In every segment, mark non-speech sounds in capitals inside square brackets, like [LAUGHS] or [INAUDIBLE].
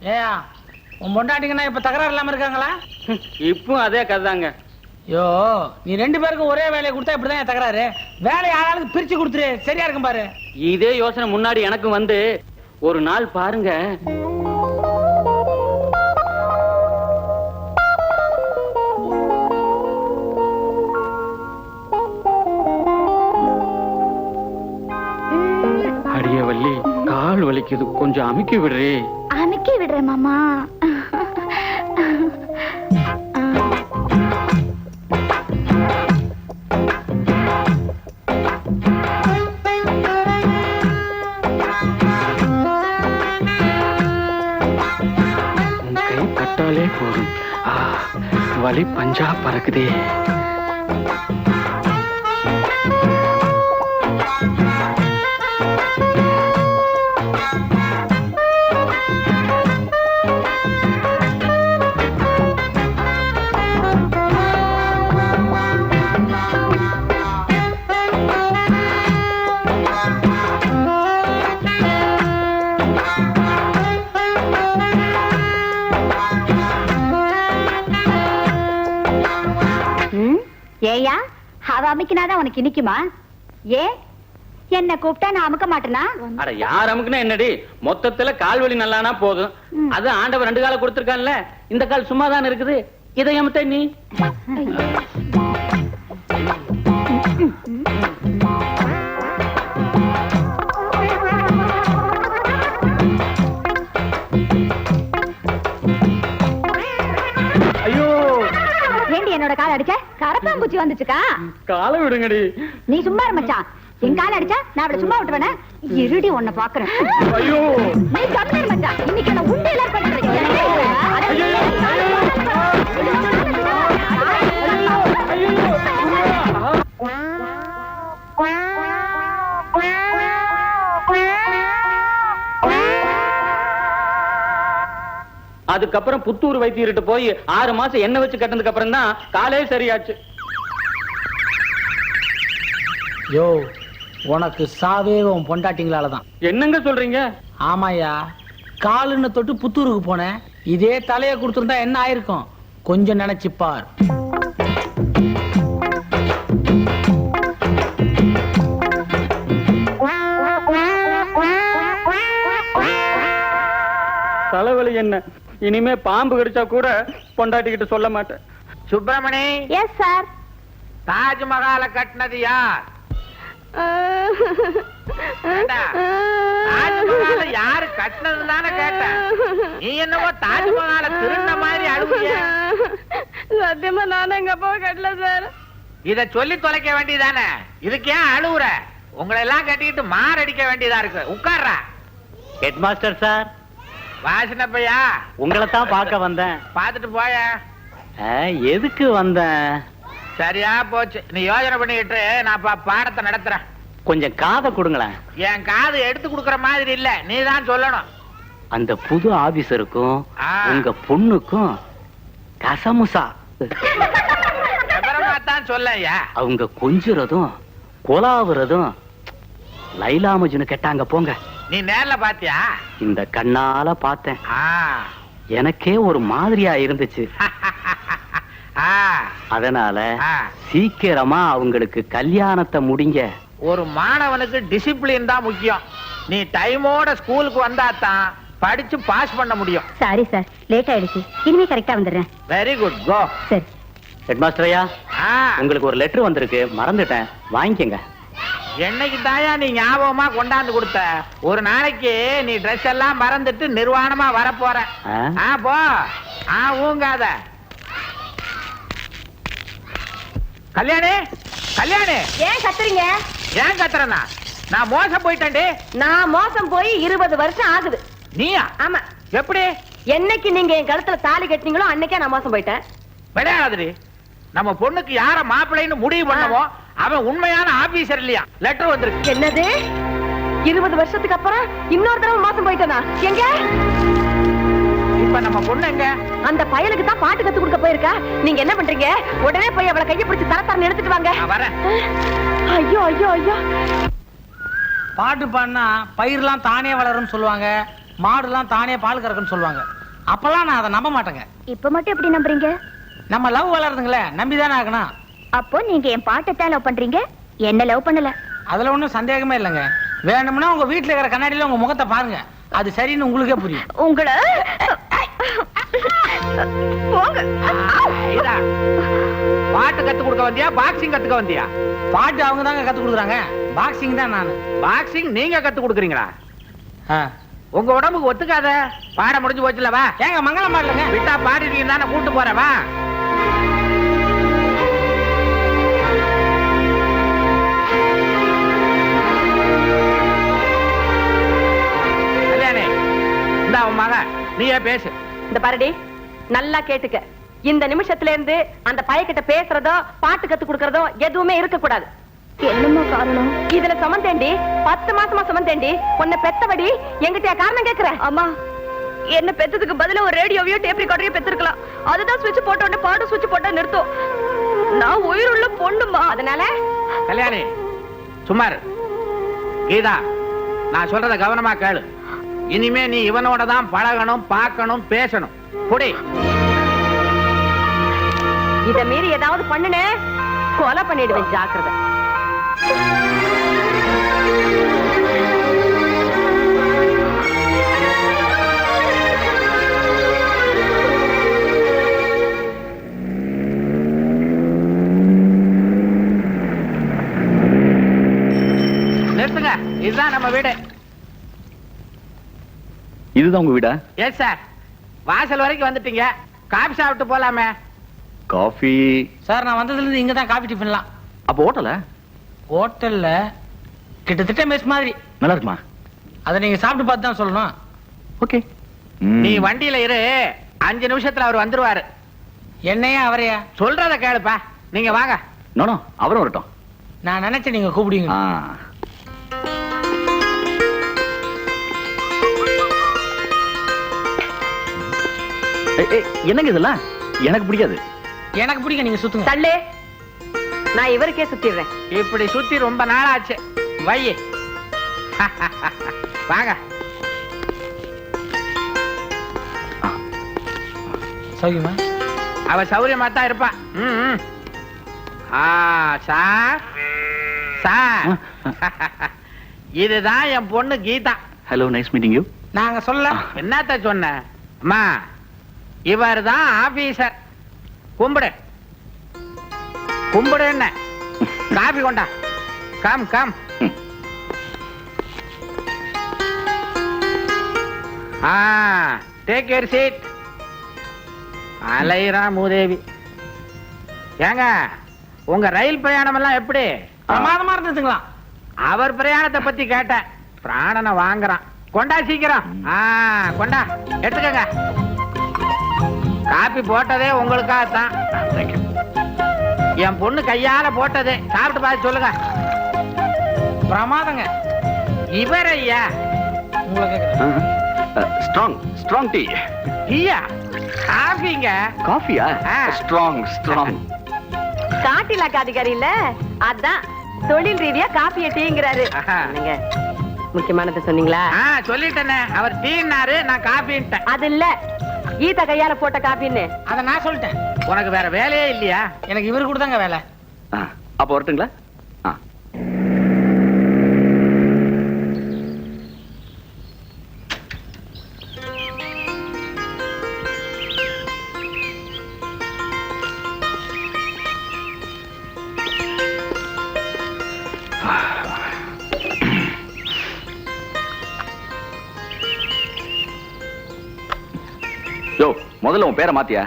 ஏயா உன் பொண்டாட்டிங்கன்னா இப்ப தகராறு இல்லாம இருக்காங்களா? இப்போ அதே கதைதாங்க. யோ நீ ரெண்டு பேருக்கும் ஒரே வேலையை கொடுத்தா இப்படிதான் தகராறு? வேலையை ஆளாளுக்கு பிரிச்சு கொடுத்துரு சரியா இருக்கும் பாரு. இதே யோசனை முன்னாடி எனக்கும் வந்து ஒரு நாள் பாருங்க அடிய வள்ளி கால் வலிக்குது. கொஞ்சம் அமுக்கி விடுறே. அமுக்கி விடுறேன் மாமா. கை பட்டாலே போதும். வலி பஞ்சா பறக்குதே. ஏயா அவ அமுக்கினாதான் உனக்கு இனிக்குமா? ஏ என்ன கூப்பிட்டா நான் அமுக்க மாட்டேனா? அட யார் அமுக்குன்னா என்னடி? மொத்தத்துல கால் வலி நல்லானா போதும். அது ஆண்டவர் ரெண்டு கால கொடுத்திருக்கான்ல இந்த கால் சும்மா தான் இருக்குது. இதை எமத்த நீ? கால் அடிச்ச கரப்பாம்பூச்சி வந்துச்சுக்கா. காலை விடுங்கடி. நீ சும்மா மச்சான். என் கால் அடிச்சா நான் அவளை சும்மா விட்டுவேன இருடி உன்னை பாக்குறேன் ஐயோ. நீ கம்மியர் மச்சான். இன்னைக்கு என்ன உண்டு எல்லாரும் அதுக்கப்புறம் புத்தூர் வைத்தியர்கிட்ட போய் ஆறு மாசம் எண்ணெய் வச்சு கட்டினதுக்கு அப்புறம் தான் காலே சரியாச்சு. யோ உனக்கு சாவே உன் பொண்டாட்டிங்களால தான் என்னங்க சொல்றீங்க? ஆமாயா காலுன்னு தொட்டு புத்தூருக்கு போனேன். இதே தலையை கொடுத்துருந்தா என்ன ஆயிருக்கும்? கொஞ்சம் நினைச்சு என்ன இனிமே பாம்பு கடிச்சா கூட பொண்டாட்டிக்கிட்ட சொல்ல மாட்டேன். சுப்பிரமணி! எஸ் சார் தாஜ்மஹால கட்டினது யார்? தாஜ்மஹால யாரு கட்டினது தானே கேட்டேன். நீ என்னவோ தாஜ்மஹால திருந்த மாதிரி அழுகுறிய சத்தியமா நானும் எங்க அப்பாவை கட்டல சார் இத சொல்லி தொலைக்க வேண்டியதானே? இதுக்கு ஏன் அழுவுற? உங்களை எல்லாம் கட்டிக்கிட்டு மார் அடிக்க வேண்டியதா இருக்கு. உட்கார்றா. ஹெட் மாஸ்டர் சார் வாசன பையா உங்களை தான் பார்க்க வந்தேன். பாத்துட்டு போய? எதுக்கு வந்தேன்? சரியா போச்சு. நீ யோசனை பண்ணிக்கிட்டு நான் பாடத்தை நடத்துறேன். கொஞ்சம் காதை கொடுங்களேன். என் காது எடுத்து கொடுக்கற மாதிரி இல்ல. நீ தான் சொல்லணும். அந்த புது ஆபீசருக்கும். உங்க பொண்ணுக்கும் கசமுசா. தான் சொல்லையா அவங்க கொஞ்சுறதும் கொலாவுறதும் லைலா மஜ்னு கேட்டாங்க போங்க. நீ நேர்ல பாத்தியா? இந்த கண்ணால பார்த்தேன். ஆ. எனக்கே ஒரு மாதிரியா இருந்துச்சு. [LAUGHS] ஆ. அதனால. சீக்கிரமா அவங்களுக்கு கல்யாணத்தை முடிங்க. ஒரு மாணவனுக்கு டிசிப்ளின் தான் முக்கியம். நீ டைமோட ஸ்கூலுக்கு வந்தா தான் படிச்சு பாஸ் பண்ண முடியும். சாரி சார் லேட் ஆயிடுச்சு. இனிமே கரெக்டா வந்துடுறேன். வெரி குட் கோ சரி. ஹெட் மாஸ்டர் ஐயா ஆ. உங்களுக்கு ஒரு லெட்டர் வந்திருக்கு. மறந்துட்டேன். வாங்கிக்கங்க. என்னைக்கு தாயா நீ ஞாபகமா கொண்டாந்து கொடுத்த? ஒரு நாளைக்கு நீ ட்ரெஸ் எல்லாம் மறந்துட்டு நிர்வாணமா வரப்போற. ஆ? ஆ போ. ஆ ஊங்காத. கல்யாணி? கல்யாணி? ஏன் கத்துறீங்க? ஏன் கத்துறனா நான் மோசம் போயிட்டேன்டி. நான் மோசம் போய் இருபது வருஷம் ஆகுது. நீயா? ஆமா. எப்படி? என்னைக்கு நீங்க என் கழுத்துல தாலி கட்டினீங்களோ அன்னைக்கே நான் மோசம் போயிட்டேன். விளையாடுறி நம்ம பொண்ணுக்கு யார மாப்பிள்ளைன்னு முடிவு பண்ணவோ அவன் உண்மையான ஆபீசர் இல்லையா? லெட்டர் வந்திருக்கு. என்னது? இருபது வருஷத்துக்கு அப்புறம் இன்னொரு தடவை மோசம் போயிட்டேனா? எங்க? இப்ப நம்ம பொண்ணு எங்க? அந்த பயலுக்கு தான் பாட்டு கத்து கொடுக்க போயிருக்கா. நீங்க என்ன பண்றீங்க? உடனே போய் அவளை கையை பிடிச்சு தர தரன்னு எடுத்துட்டு வாங்க. நான் வரேன். ஐயோ ஐயோ ஐயோ. பாட்டு பாடினா பயிரெல்லாம் தானே வளரும்னு சொல்லுவாங்க மாடுலாம் தானே பால் கறக்குன்னு சொல்லுவாங்க. அப்பெல்லாம் நான் அதை நம்ப மாட்டேங்க. இப்ப மட்டும் எப்படி நம்புறீங்க? நம்ம லவ் வளருதுங்களே நம்பி தானே ஆகணும். அப்போ நீங்க என் பாட்டை லவ் பண்றீங்க? என்ன லவ் பண்ணல? அதுல ஒன்றும் சந்தேகமே இல்லைங்க. வேணும்னா உங்க வீட்டுல இருக்கிற கண்ணாடியில உங்க முகத்தை பாருங்க. அது சரின்னு உங்களுக்கே புரியும். உங்களை பாட்டு கத்து கொடுக்க வந்தியா? பாக்ஸிங் கத்துக்க வந்தியா? பாட்டு அவங்க தாங்க கத்து கொடுக்குறாங்க. பாக்ஸிங் தான் நான். பாக்ஸிங் நீங்க கத்து கொடுக்குறீங்களா? உங்க உடம்புக்கு ஒத்துக்காத? பாட முடிஞ்சு போச்சுல வா. ஏங்க மங்களம் பாடலங்க. விட்டா பாடிட்டீங்க தானே கூட்டு போறேன் வா. இந்த உன் மக. நீயே பேசு. இந்த பாருடி நல்லா கேட்டுக்க. இந்த நிமிஷத்துல இருந்து அந்த பையன்கிட்ட பேசுறதோ பாட்டு கத்து கொடுக்கறதோ எதுவுமே இருக்க கூடாது என்னம்மா காரணம்? இதுல சமந்தேண்டி பத்து மாசமா சமந்தேண்டி உன்னை பெத்தபடி எங்கிட்ட காரணம் கேக்குற? அம்மா. என்ன பெத்ததுக்கு பதிலா ஒரு ரேடியோவையோ டேப் ரெக்கார்டரையோ பெத்திருக்கலாம். அதுதான் சுவிட்ச் போட்ட உடனே பாடு சுவிட்ச் போட்டா நிறுத்தும். நான் உயிருள்ள பொண்ணுமா அதனால. கல்யாணி சுமார் கீதா நான் சொல்றத கவனமா கேளு. இனிமே நீ இவனோட தான் பழகணும் பார்க்கணும் பேசணும். புடி இத மீறி ஏதாவது பண்ணுனே? கொலை பண்ணிடுவேன் ஜாக்கிரதை. நிறுத்துங்க. இதுதான் நம்ம வீடு. இதுதான் உங்க வீடா? எஸ் சார் வாசல் வரைக்கும் வந்துட்டீங்க. காபி சாப்பிட்டு போலாமே. காஃபி சார் நான் வந்ததுல இருந்து இங்க தான் காஃபி டிஃபன்லாம் அப்போ ஹோட்டலா? ஹோட்டல்ல கிட்டத்தட்ட மெஸ் மாதிரி. நல்லா இருக்குமா? அதை நீங்க சாப்பிட்டு பார்த்து தான் சொல்லணும். ஓகே நீ வண்டியில இரு. அஞ்சு நிமிஷத்துல அவர் வந்துருவாரு. என்னையா அவரையா? சொல்றத கேளுப்பா. நீங்க வாங்க. நோ அவரும் வரட்டும். நான் நினைச்சேன் நீங்க கூப்பிடுவீங்க என்னங்க இதெல்லாம்? எனக்கு பிடிக்காது. எனக்கு பிடிக்கும் நீங்க சுத்துங்க. தள்ளு. நான் இவருக்கே சுத்திடுறேன். இப்படி சுத்தி ரொம்ப நாள் ஆச்சு வை. [LAUGHS] வாங்க. சௌக்கியமா? அவ சௌரியமா தான் இருப்பா. ம், சார். சார். [LAUGHS] இதுதான் என் பொண்ணு Geetha. Hello nice meeting you நாங்க சொல்ல என்னத்த சொன்ன? அம்மா. இவர் தான் ஆபீசர் கும்பிடு. கும்பிடு என்ன? காபி கொண்டா. Come come take care seat அலைரா மூதேவி. ஏங்க உங்க ரயில் பிரயாணம் எல்லாம் எப்படி? பிரமாதமா இருந்ததுங்களா அவர் பிரயாணத்தை பத்தி கேட்டேன். பிராணனை வாங்குறான். கொண்டா சீக்கிரம். ஆ கொண்டா. எடுத்துக்கங்க. காப்பி போட்டதே உங்களுக்காக தான் என் பொண்ணு கையால போட்டது. சாப்பிட்டு பார்த்து சொல்லுங்க. பிரமாதங்க. இவர் ஐயா. ஸ்ட்ராங் ஸ்ட்ராங் டீ ஐயா காஃபிங்க. காஃபியா. ஸ்ட்ராங் ஸ்ட்ராங் காட்டிலாக்க அதிகாரி இல்ல? அதான். தொழில் ரீதியா காப்பிய டீங்கிறாரு. ஆஹா. என்னங்க? முக்கியமானதை சொன்னீங்களா? ஆ சொல்லிட்டேனே. அவர் டீனாரு நான் காஃபின்ட்டேன். அது இல்ல. கீதா கையால போட்ட காப்பின்னு. அதை நான் சொல்லிட்டேன். உனக்கு வேற வேலையே இல்லையா? எனக்கு இவரு கூட தாங்க வேலை. அப்போ வரட்டுங்களா? யோ முதல்ல உன் பேரை மாத்தியா?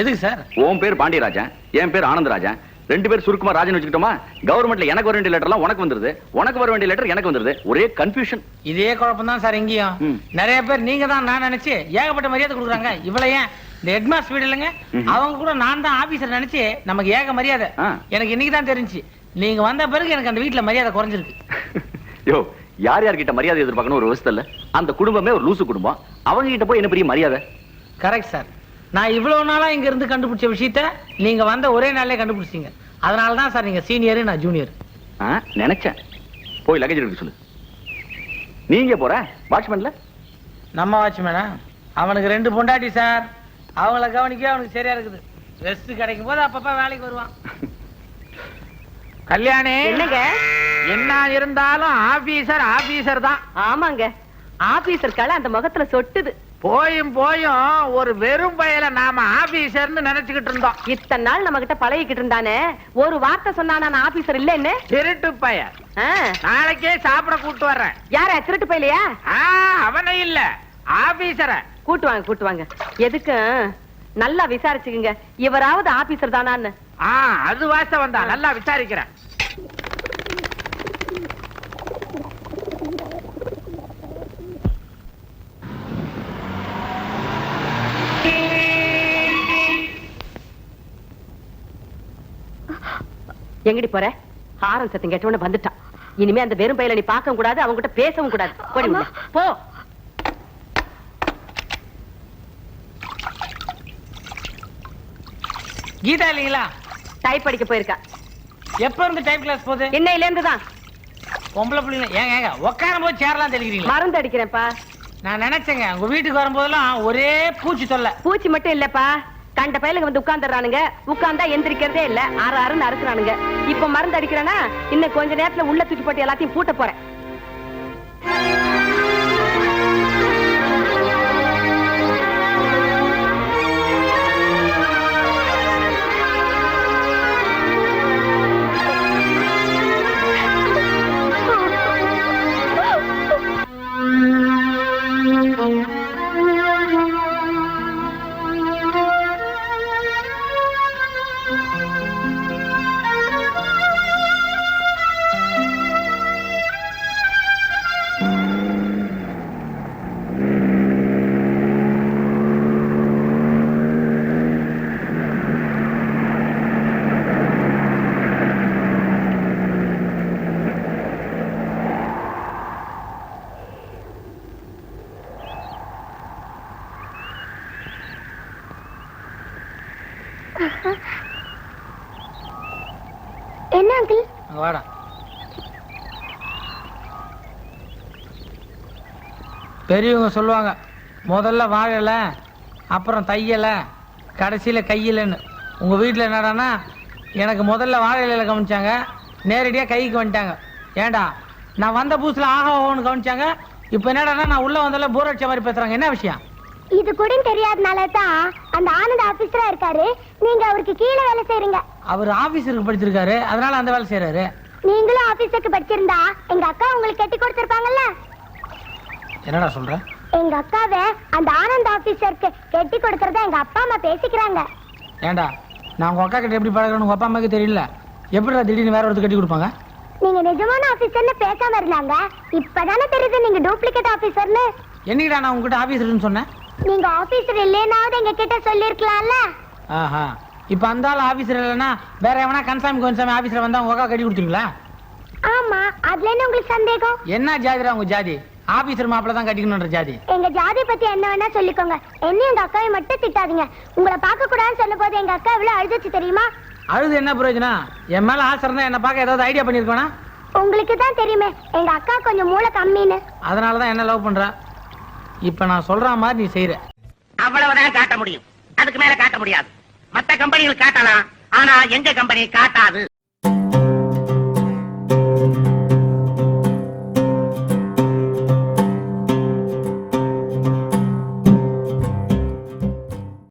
எதுக்கு சார்? உன் பேர் பாண்டியராஜன் என் பேர் ஆனந்தராஜன். ரெண்டு பேர் சுருக்கமா ராஜன் வச்சுக்கிட்டோமா? கவர்மெண்ட்ல எனக்கு வர வேண்டிய லெட்டர்லாம் உனக்கு வந்துருது. உனக்கு வர வேண்டிய லெட்டர் எனக்கு வந்துருது. ஒரே கன்ஃபியூஷன் இதே குழப்பம் தான் சார் இங்கேயும். நிறைய பேர் நீங்க தான் நான் நினைச்சு ஏகப்பட்ட மரியாதை கொடுக்குறாங்க. இவ்வளவு ஏன்? இந்த ஹெட்மாஸ்டர் வீடு இல்லைங்க. அவங்க கூட நான் தான் ஆபீசர் நினைச்சு நமக்கு ஏக மரியாதை. எனக்கு இன்னைக்கு தான் தெரிஞ்சு. நீங்க வந்த பிறகு எனக்கு அந்த வீட்டுல மரியாதை குறைஞ்சிருக்கு. [LAUGHS] யோ யார் யார்கிட்ட மரியாதை எதிர்பார்க்கணும் ஒரு விவசாய இல்ல? அந்த குடும்பமே ஒரு லூசு குடும்பம். அவங்க கிட்ட போய் என்ன பெரிய மரியாதை? கரெக்ட் சார் நான் இவ்வளவு நாளா இங்க இருந்து கண்டுபிடிச்ச விஷயத்த நீங்க வந்த ஒரே நாள்லயே கண்டுபிடிச்சீங்க அதனால தான் சார் நீங்க சீனியர் நான் ஜூனியர் ஆ, நினைச்சேன். போய் லக்கேஜ் எடுக்க சொல்லு. நீங்க போற? வாட்ச்மேன்ல நம்ம வாட்ச்மேனா அவனுக்கு ரெண்டு பொண்டாட்டி சார் அவங்கள கவனிக்க அவனுக்கு சரியா இருக்குது. ரெஸ்ட் கிடைக்கும் போது அப்பப்ப வேலைக்கு வருவான். கல்யாணி என்னங்க? என்ன இருந்தாலும் ஆபீசர் ஆபீசர் தான். ஆமாங்க. ஆபீசர் கலை அந்த முகத்துல சொட்டுது. போயும் போயும் ஒரு வெறும் பயல நாம ஆபீசர்னு நினைச்சுக்கிட்டு இருந்தோம். இத்தனை நாள் நம்ம கிட்ட பழகிக்கிட்டு இருந்தானே? ஒரு வார்த்தை சொன்னா நான் ஆபீசர் இல்லைன்னு திருட்டு பைய நாளைக்கே சாப்பிட கூட்டு வர்றேன். யார திருட்டு போயிலையா? ஆ, அவனை இல்ல. ஆபீசர. கூட்டு வாங்க கூட்டு வாங்க. எதுக்கு? நல்லா விசாரிச்சுக்குங்க. இவராவது ஆபீசர் தானான்னு. ஆ அது வாஸ்தவம் தான். நல்லா விசாரிக்கிறேன். எங்கடி போற? ஹாரன் சத்தம் கேட்டவன வந்துட்டான். இனிமே அந்த வெறும் பையில நீ பார்க்கவும் கூடாது அவங்க கிட்ட பேசவும் கூடாது. போ. கீதா இல்லைங்களா? டைப் படிக்க போயிருக்கா. எப்ப இருந்து டைம் கிளாஸ் போகுது? இன்னையில இருந்து தான். பொம்பளை பிள்ளைங்க ஏங்க ஏங்க உட்காரும் போது சேரலாம் தெளிக்கிறீங்களா? மருந்து அடிக்கிறேன்ப்பா. நான் நினைச்சேங்க உங்க வீட்டுக்கு வரும்போதெல்லாம் ஒரே பூச்சி தொல்லை. பூச்சி மட்டும் இல்லப்பா. கண்ட பயலுக்கு வந்து உட்கார்ந்துறானுங்க உட்கார்ந்தா எந்திரிக்கிறதே இல்ல. ஆறு ஆறுன்னு அறுக்குறானுங்க. இப்ப மருந்து அடிக்கிறேன்னா இன்னும் கொஞ்ச நேரத்துல உள்ள தூக்கி போட்டு எல்லாத்தையும் பூட்ட போறேன். என்ன அங்கிள்? வாடா. பெரியவங்க சொல்லுவாங்க முதல்ல வாழல அப்புறம் தையல கடைசியில கையிலன்னு. உங்க வீட்டில் என்னடான்னா எனக்கு முதல்ல வாழை இலையில கவனிச்சாங்க நேரடியாக கைக்கு வந்துட்டாங்க. ஏண்டா நான் வந்த பூசில ஆக ஓன்னு கவனிச்சாங்க இப்போ என்னடானா நான் உள்ள வந்தால போராட்சி மாதிரி பேசுறாங்க. என்ன விஷயம்? இது கூட தெரியாதனால தான் அந்த ஆனந்த் ஆபீசரா இருக்காரு. நீங்க அவருக்கு கீழே வேலை செய்றீங்க. அவர் ஆபீஸருக்கு படிச்சிருக்காரு. அதனால அந்த வேலை செய்றாரு. நீங்களும் ஆபீஸருக்கு படிச்சிருந்தா எங்க அக்கா உங்களுக்கு கட்டி கொடுத்திருப்பாங்கல்ல? என்னடா சொல்ற? எங்க அக்காவை அந்த ஆனந்த் ஆபீசருக்கு கட்டி கொடுக்கறத எங்க அப்பா அம்மா பேசிக்கிறாங்க. ஏன்டா நான் உங்க அக்கா கிட்ட எப்படி பழகிறேன்னு உங்க அப்பா அம்மாக்கு தெரியல. எப்படிடா திடீர்னு வேற ஒருத்தர் கட்டி கொடுப்பாங்க? நீங்க நிஜமான ஆபீசர்னு பேசாம இருந்தாங்க. இப்பதானே தெரியுது நீங்க டூப்ளிகேட் ஆபீசர்னு என்னைக்குடா நான் உங்ககிட்ட ஆபீஸர்னு சொன்னேன்? நீங்க ஆபீசர் இல்லைனாவது எங்க கிட்ட சொல்லிருக்கலாம்ல? ஆஹா. இப்ப அந்த ஆள் ஆபீஸர் இல்லைன்னா வேற எவனா கன்சாமி கொஞ்சாமி ஆபீஸ்ல வந்தா உங்க அக்கா கட்டி கொடுத்துருங்களா ஆமா. அதுல என்ன உங்களுக்கு சந்தேகம்? என்ன ஜாதிடா உங்க ஜாதி? ஆபீசர் மாப்பிள்ள தான் கட்டிக்கணுன்ற ஜாதி. எங்க ஜாதி பத்தி என்ன வேணா சொல்லிக்கோங்க. என்ன எங்க அக்காவை மட்டும் திட்டாதீங்க. உங்களை பார்க்க கூடாதுன்னு சொன்ன போது எங்க அக்கா எவ்வளவு அழுதுச்சு தெரியுமா? அழுது என்ன பிரயோஜனம்? என் மேல ஆசை இருந்தா என்ன பார்க்க ஏதாவது ஐடியா பண்ணிருக்கோனா உங்களுக்கு தான் தெரியுமே. எங்க அக்கா கொஞ்சம் மூளை கம்மின்னு. அதனால தான் என்ன லவ் பண்ற? இப்ப நான் சொல்ற மாதிரி நீ செய்யற அவ்வளவுதான் காட்ட முடியும். அதுக்கு மேல காட்ட முடியாது. மத்த கம்பெனிகள் காட்டலாம். ஆனா எங்க கம்பெனி காட்டாது.